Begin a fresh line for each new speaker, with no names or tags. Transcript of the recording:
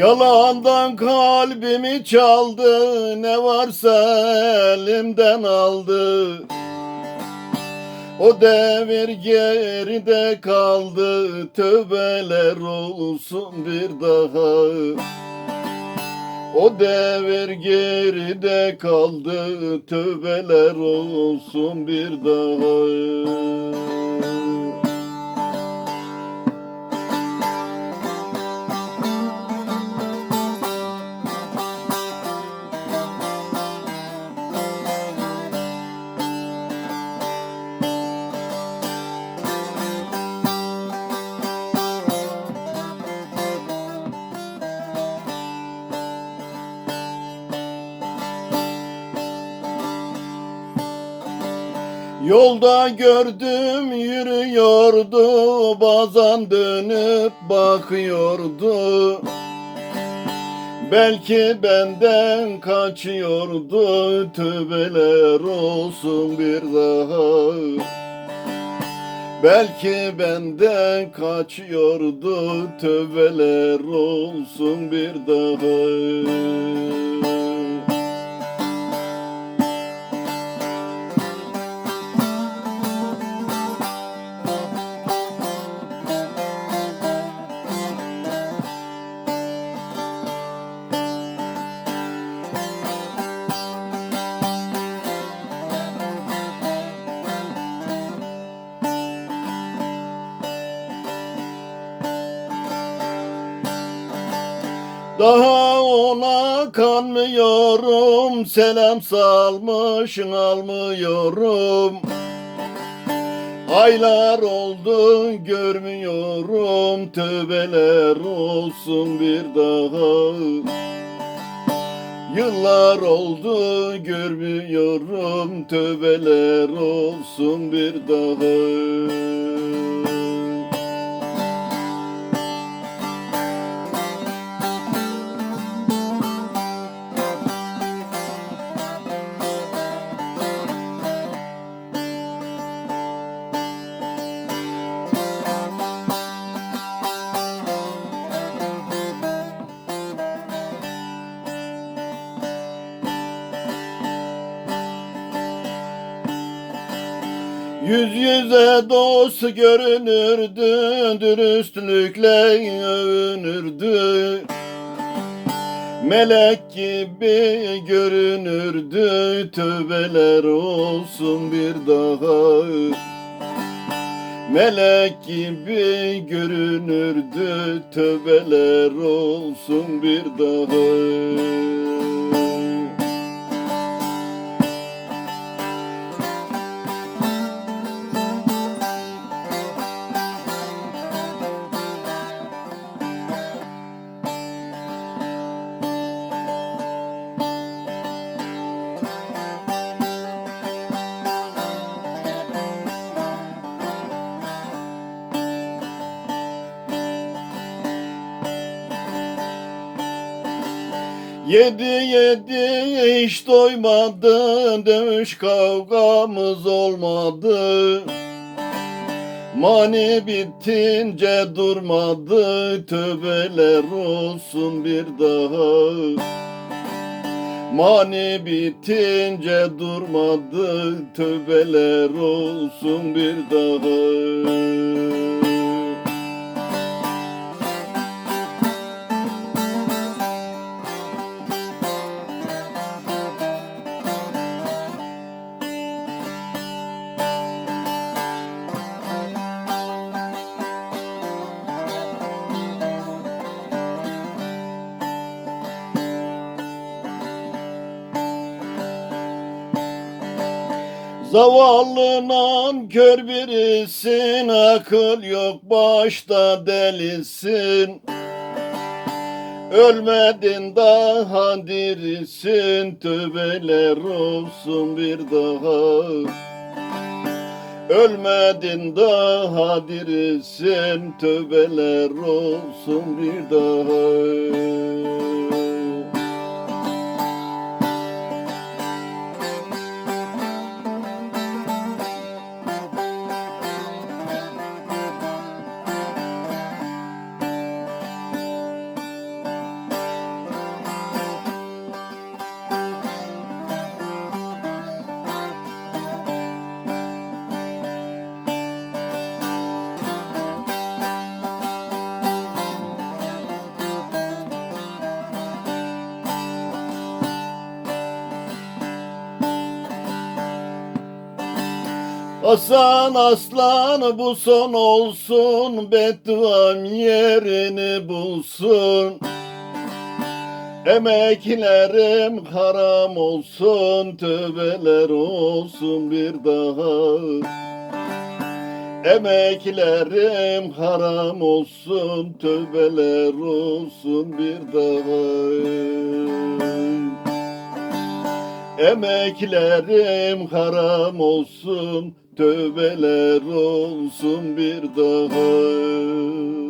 Yalandan kalbimi çaldı Ne varsa elimden aldı. O devir geride kaldı Tövbeler olsun bir daha. O devir geride kaldı Tövbeler olsun bir daha Yolda gördüm yürüyordu Bazen dönüp bakıyordu. Belki benden kaçıyordu Tövbeler olsun bir daha. Belki benden kaçıyordu Tövbeler olsun bir daha Daha ona kanmıyorum Selam salmışın almıyorum. Aylar oldu görmüyorum Tövbeler olsun bir daha. Yıllar oldu görmüyorum Tövbeler olsun bir daha Yüz yüze dost görünürdü, dürüstlükle övünürdü. Melek gibi görünürdü, tövbeler olsun bir daha. Melek gibi görünürdü, tövbeler olsun bir daha. Yedi yedi hiç doymadı Dövüş kavgamız olmadı. Mani bitince durmadı Tövbeler olsun bir daha. Mani bitince durmadı Tövbeler olsun bir daha Zavallı nankör birisin Akıl yok başta delisin. Ölmedin daha dirisin Tövbeler olsun bir daha. Ölmedin daha dirisin Tövbeler olsun bir daha Hasan aslan bu son olsun Bedduam yerini bulsun. Emeklerim haram olsun Tövbeler olsun bir daha. Emeklerim haram olsun Tövbeler olsun bir daha Emeklerim haram olsun, tövbeler olsun bir daha.